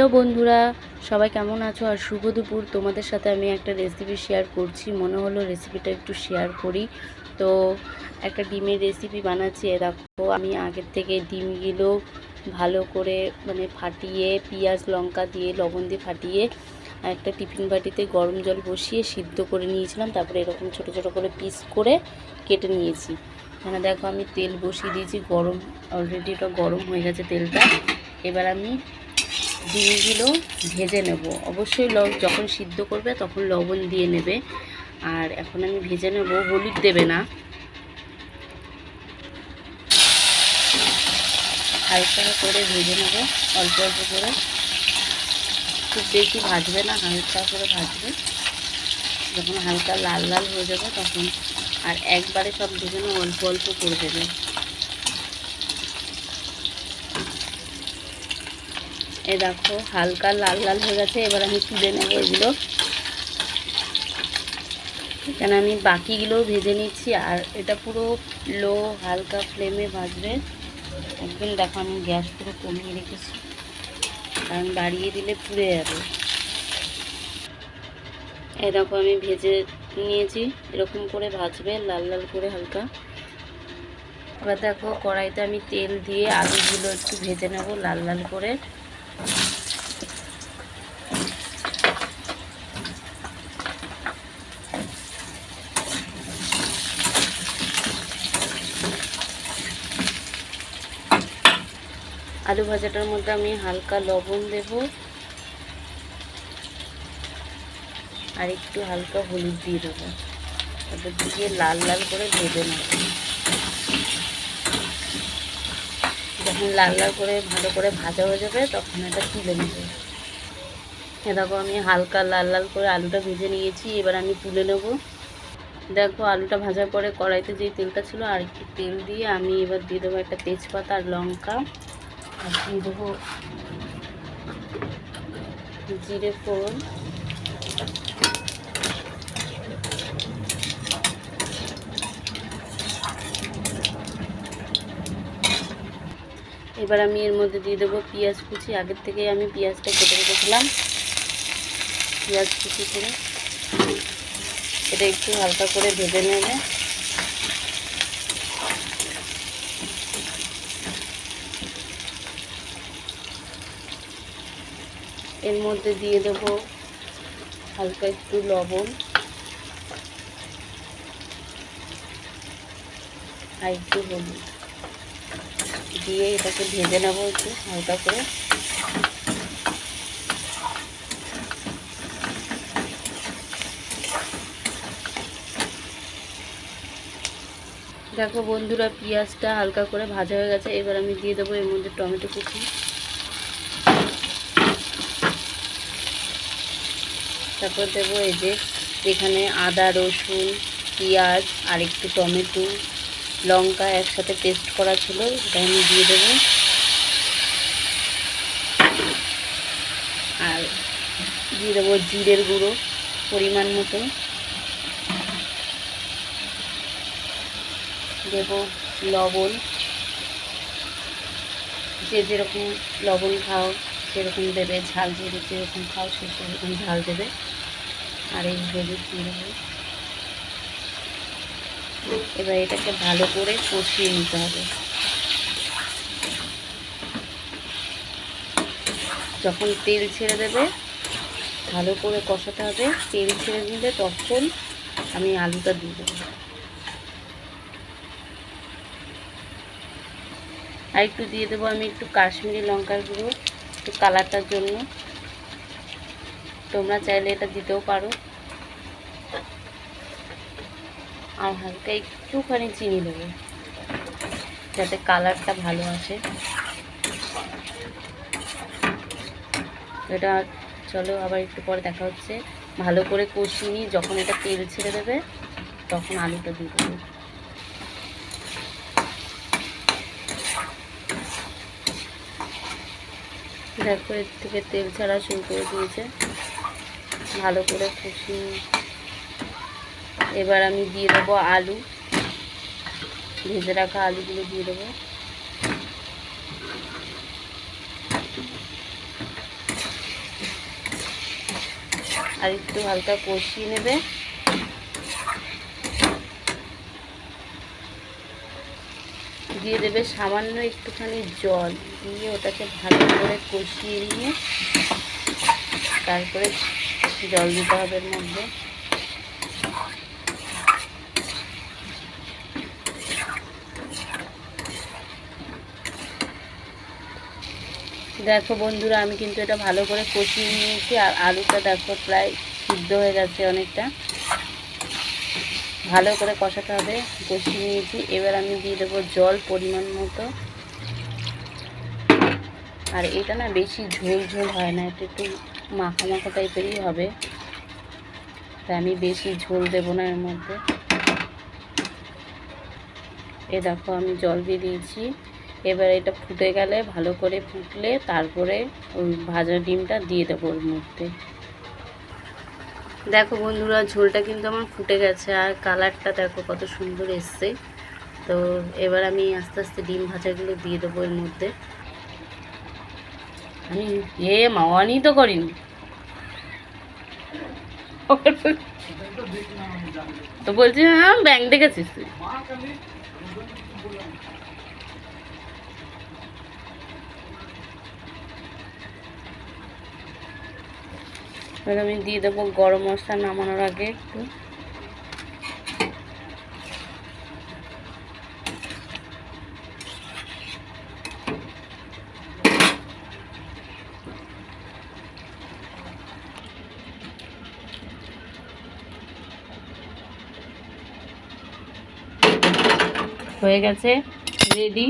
Hello বন্ধুরা, সবাই কেমন আছো? আর শুভ দুপুর। তোমাদের সাথে আমি একটা রেসিপি শেয়ার করছি। মনে হলো রেসিপিটা একটু শেয়ার করি। তো একটা ডিমের রেসিপি বানাচ্ছি। দেখো, আমি আগের থেকে ডিমগুলো ভালো করে মানে ফাটিয়ে পেঁয়াজ, লঙ্কা দিয়ে, লবণ দিয়ে ফাটিয়ে একটা টিফিন বাটিতে গরম জল বসিয়ে সিদ্ধ করে নিয়েছিলাম। তারপরে এরকম ছোট ছোট করে পিস করে কেটে নিয়েছি। এখানে দেখো, আমি তেল বসিয়ে দিয়েছি। গরম অলরেডি এটা গরম হয়ে গেছে তেলটা। এবার আমি ডিমগুলো ভেজে নেব। অবশ্যই ল যখন সিদ্ধ করবে তখন লবণ দিয়ে নেবে। আর এখন আমি ভেজে নেব, হলুদ দেবে না। হালকা করে ভেজে নেব, অল্প অল্প করে। খুব বেশি ভাজবে না, হালকা করে ভাজবে। যখন হালকা লাল লাল হয়ে যাবে তখন। আর একবারে সব ভেজে অল্প অল্প করে দেবে। এ দেখো, হালকা লাল লাল হয়ে গেছে, এবার আমি তুলে নেব এগুলো। এখানে আমি বাকিগুলোও ভেজে নিচ্ছি, আর এটা পুরো লো, হালকা ফ্লেমে ভাজবে। একদম দেখো, আমি গ্যাস পুরো কমিয়ে রেখেছি, কারণ বাড়িয়ে দিলে পুড়ে যাবে। এই দেখো, আমি ভেজে নিয়েছি, এরকম করে ভাজবে, লাল লাল করে হালকা। এবার দেখো, কড়াইতে আমি তেল দিয়ে আলুগুলো একটু ভেজে নেব, লাল লাল করে। আলু ভাজাটার মধ্যে আমি হালকা লবণ দেব। আর একটু হালকা হলুদ দিয়ে দেবো। ওটা দিয়ে লাল লাল করে ভেজে নেব যখন লাল লাল করে ভালো করে ভাজা হয়ে যাবে, তখন এটা তুলে নেব। দেখো, আমি হালকা লাল লাল করে আলুটা ভেজে নিয়েছি, এবার আমি তুলে নেব। দেখো, আলুটা ভাজার পরে কড়াইতে যে তেলটা ছিল, আর একটু তেল দিয়ে আমি এবার দিয়ে দেবো একটা তেজপাতা আর লঙ্কা। আর দিয়ে দেবো জিরে ফোড়ন। এবার আমি এর মধ্যে দিয়ে দেবো পেঁয়াজ কুচি। আগের থেকে আমি পেঁয়াজটা কেটে রেখেছিলাম। পেঁয়াজ কুচি করে এটা একটু হালকা করে ভেজে নেবে। এর মধ্যে দিয়ে দেবো হালকা একটু লবণ। আর একটু হলুদ। দিয়ে এটাকে ভেজে নেব একটু, হালকা করে। দেখো বন্ধুরা, পেঁয়াজটা হালকা করে ভাজা হয়ে গেছে, এবার আমি দিয়ে দেবো এর মধ্যে টমেটো কুচি। তারপর দেবো এই যে এখানে আদা, রসুন, পেঁয়াজ আর একটু টমেটো। লঙ্কা একসাথে পেস্ট করা ছিল, সেটা আমি দিয়ে দেবো। আর দিয়ে দেবো জিরের গুঁড়ো পরিমাণ মতো। দেবো লবণ। যে যেরকম লবণ খাও, সেরকম দেবে, ঝাল যে যেরকম খাও, সে সেরকম ঝাল দেবে। আর এই হলুদ দিয়ে দেবে। এবার এটাকে ভালো করে কষিয়ে নিতে হবে। যখন তেল ছেড়ে দেবে, ভালো করে কষাতে হবে। তেল ছেড়ে দিলে তখন আমি আলুটা দিয়ে দেবো। আর একটু দিয়ে দেবো আমি একটু কাশ্মীরি লঙ্কার গুঁড়ো, একটু কালারটার জন্য। তোমরা চাইলে এটা দিতেও পারো। আর হালকা একটুখানি চিনি দেবো, যাতে কালারটা ভালো আসে। এটা চলো আবার একটু পরে দেখা হচ্ছে। ভালো করে কষিয়ে যখন এটা তেল ছেড়ে দেবে, তখন আলুটা দিয়ে দেবো। দেখো, এর থেকে তেল ছাড়া শুরু করে দিয়েছে। ভালো করে কষিয়ে এবার আমি দিয়ে দেবো আলু। ভেজে রাখা আলুগুলো দিয়ে দেবো। আর একটু হালকা কষিয়ে নেবে। দিয়ে দেবে সামান্য একটুখানি জল। দিয়ে ওটাকে ভালো করে কষিয়ে নিয়ে তারপরে জল দিতে হবে মধ্যে। দেখো বন্ধুরা, আমি কিন্তু এটা ভালো করে কষিয়ে নিয়েছি আর আলুটা দেখো প্রায় সিদ্ধ হয়ে গেছে অনেকটা। ভালো করে কষাতে হবে, কষিয়ে নিয়েছি। এবার আমি দিয়ে দেবো জল পরিমাণ মতো। আর এটা না বেশি ঝোল ঝোল হয় না, এটা একটু মাখা মাখা টাইপেরই হবে। তাই আমি বেশি ঝোল দেবো না এর মধ্যে। এ দেখো আমি জল দিয়ে দিয়েছি। এবার এটা ফুটে গেলে ভালো করে ফুটলে তারপরে ওই ভাজা ডিমটা দিয়ে দেবো ওর মধ্যে। দেখো বন্ধুরা, ঝোলটা কিন্তু আমার ফুটে গেছে আর কালারটা দেখো কত সুন্দর এসছে। তো এবার আমি আস্তে আস্তে ডিম ভাজাগুলো দিয়ে দেবো এর মধ্যে। আমি এ মাওয়ানি তো করিনি। তো বলছি হ্যাঁ ব্যাংক দেখেছিস তুই? এবার আমি দিয়ে দেবো গরম মশলা নামানোর আগে একটু। হয়ে গেছে রেডি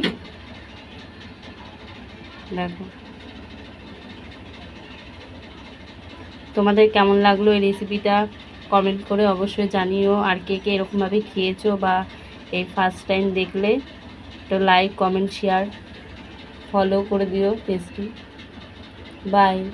দেখো। তোমাদের কেমন লাগল এই রেসিপিটা কমেন্ট করে অবশ্যই জানিও। আর কে কে এরকমভাবে খেয়েছো বা এই ফার্স্ট টাইম দেখলে, তো লাইক কমেন্ট শেয়ার ফলো করে দিও পেজটি বাই